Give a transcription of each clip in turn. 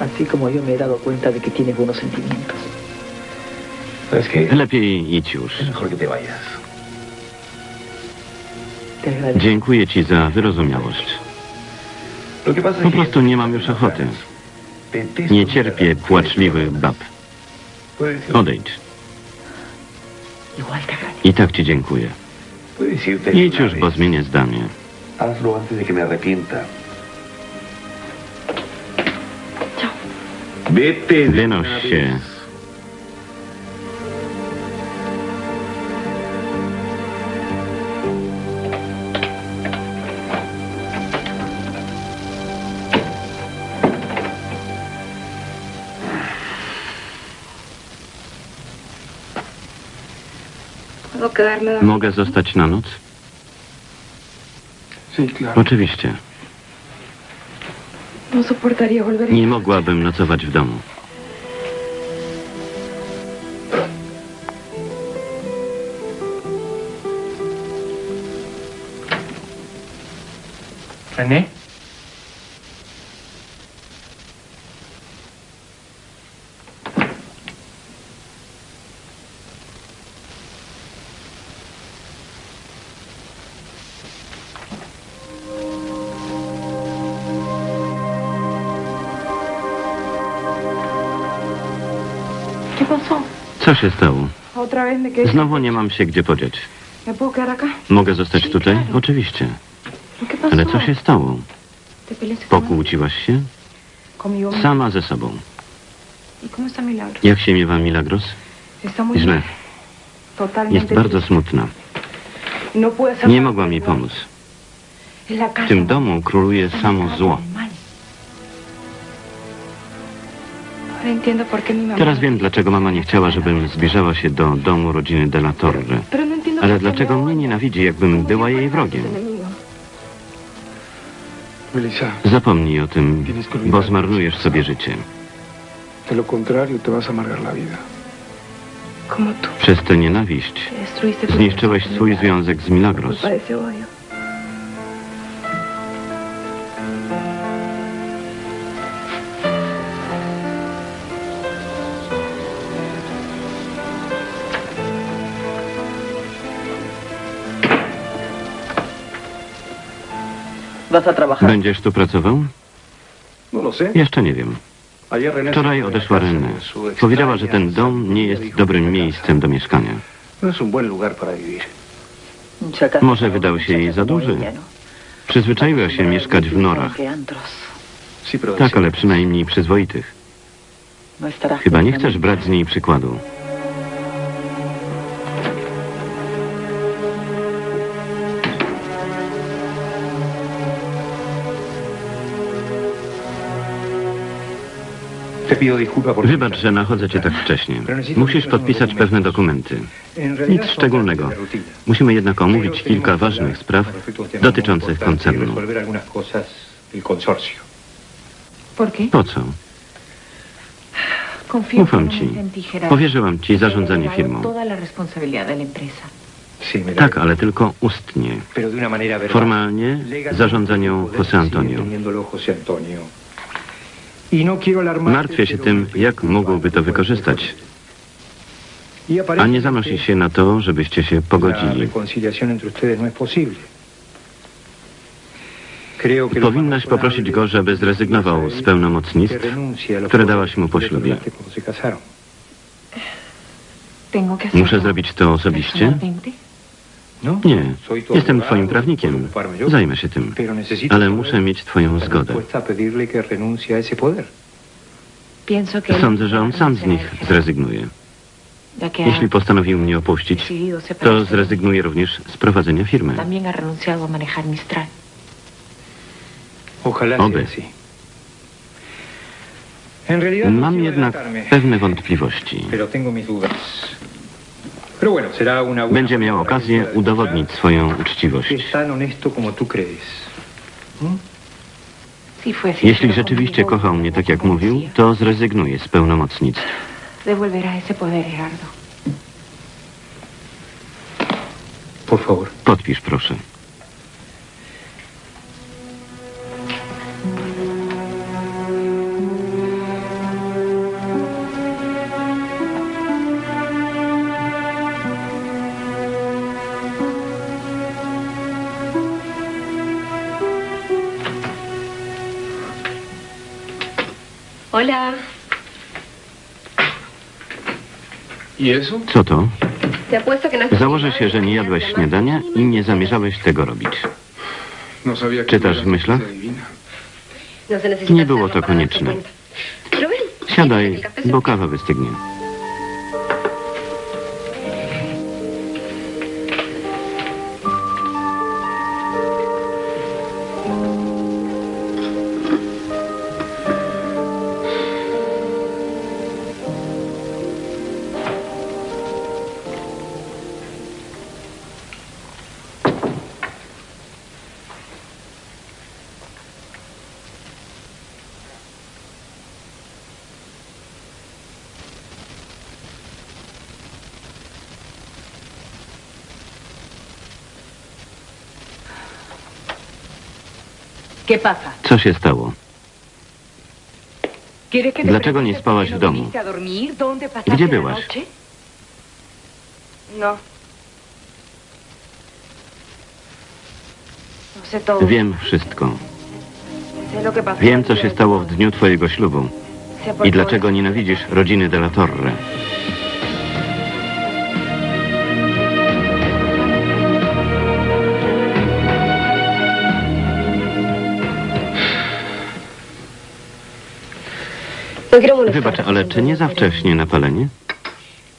Así como yo me he dado cuenta de que tienes buenos sentimientos. ¿Sabes qué? Lepiej idź już. Es mejor que te vayas. Te agradezco. Dziękuję ci za wyrozumiałość. Lo que pasa es Po que- prostu nie mam już ochoty. Detesto Nie cierpię płaczliwych bab. Puedes decir- Odejdź. Igual te agradezco. I tak ci dziękuję. Idź una już, bo zmienię zdanie. Hazlo antes de que me arrepienta. Wynoś się. Mogę zostać na noc? Oczywiście. No soportaría volver a... Nie mogłabym nocować w domu. René. Co się stało? Znowu nie mam się gdzie podziać. Mogę zostać tutaj? Oczywiście. ¿Pero ¿Qué pasó? Ale co się stało? ¿Te peleaste con, Pokłóciłaś się? Sama ze sobą. Jak się miewa Milagros? Źle. Jest bardzo smutna. No Nie mogła mi pomóc. W tym domu króluje samo zło. Teraz wiem, dlaczego mama nie chciała, żebym zbliżała się do domu rodziny de la Torre. No Ale dlaczego mnie nienawidzi, jakbym była jej wrogiem? Zapomnij o tym, bo zmarnujesz sobie życie. Przez tę nienawiść zniszczyłeś swój związek z Milagros. Będziesz tu pracował? No lo sé. Jeszcze nie wiem. Wczoraj odeszła Renę. Powiedziała, że ten dom nie jest dobrym miejscem do mieszkania. No Może wydał się jej za duży. Przyzwyczaiła się mieszkać w norach. Tak, ale przynajmniej przyzwoitych. No Chyba nie chcesz brać z niej przykładu. Wybacz, że nachodzę cię tak wcześnie. Musisz podpisać pewne dokumenty. Nic szczególnego. Musimy jednak omówić kilka ważnych spraw dotyczących koncernu. Po co? Ufam ci. Powierzyłam ci zarządzanie firmą. Tak, ale tylko ustnie. Formalnie zarządza nią José Antonio. teniéndolo José Antonio. Y no quiero alarmarte, Martwię się tym, jak mógłby to wykorzystać. Y A nie zanosi się na to, żebyście się pogodzili. no Powinnaś poprosić go, żeby zrezygnował z pełnomocnictw, które dałaś mu po ślubie. Muszę zrobić to osobiście? ¿No? Nie, jestem twoim prawnikiem. Zajmę się tym. Ale muszę mieć twoją zgodę. Sądzę, że on sam z nich zrezygnuje. Jeśli postanowił mnie opuścić, to zrezygnuje również z prowadzenia firmy. Oby. no Mam quiero jednak pewne wątpliwości. Będzie miał okazję udowodnić swoją uczciwość. fue Jeśli rzeczywiście kochał mnie tak jak mówił, to zrezygnuje z pełnomocnictw. Podpisz proszę. Hola. ¿Y eso? Co to? No Założę się, że nie jadłeś śniadania i nie zamierzałeś tego robić. No Czytasz w myślach? No Nie było to konieczne. Siadaj, bo kawa wystygnie. ¿Qué pasa? Co się stało? ¿Quiere que le Dlaczego nie spałaś w domu? Gdzie byłaś? No. No. Wiem wszystko. Wiem, co się stało w dniu twojego ślubu i dlaczego nienawidzisz rodziny de la Torre. Wybacz, ale czy nie za wcześnie na palenie?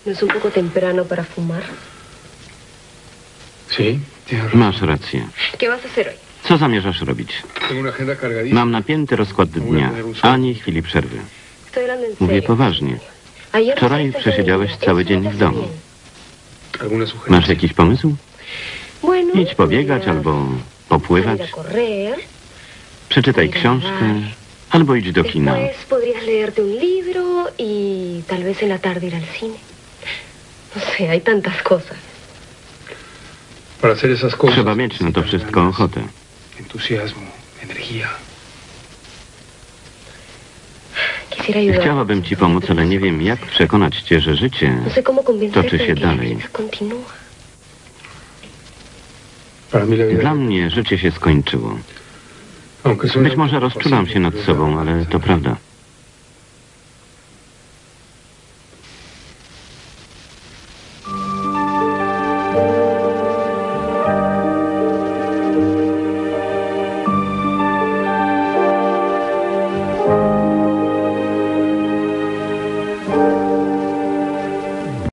¿No es un poco temprano para fumar? Sí, tienes razón. Masz rację. Co zamierzasz robić? Mam napięty rozkład dnia, ani chwili przerwy. Mówię poważnie. Wczoraj fuiste przesiedziałeś cały dzień w domu. bien. ¿Alguna Masz jakiś pomysł? Idź pobiegać albo popływać, przeczytaj książkę albo idź do kina. Después podrías leerte un libro y tal vez en la tarde ir al cine. No sé, hay tantas cosas. Para hacer esas cosas. Trzeba mieć na to wszystko ochotę. Ayudar. Chciałabym ci pomóc, ale nie wiem, jak przekonać cię, że życie No toczy się dalej. Dla mnie życie się skończyło. Być może rozczulam się nad sobą, ale to prawda.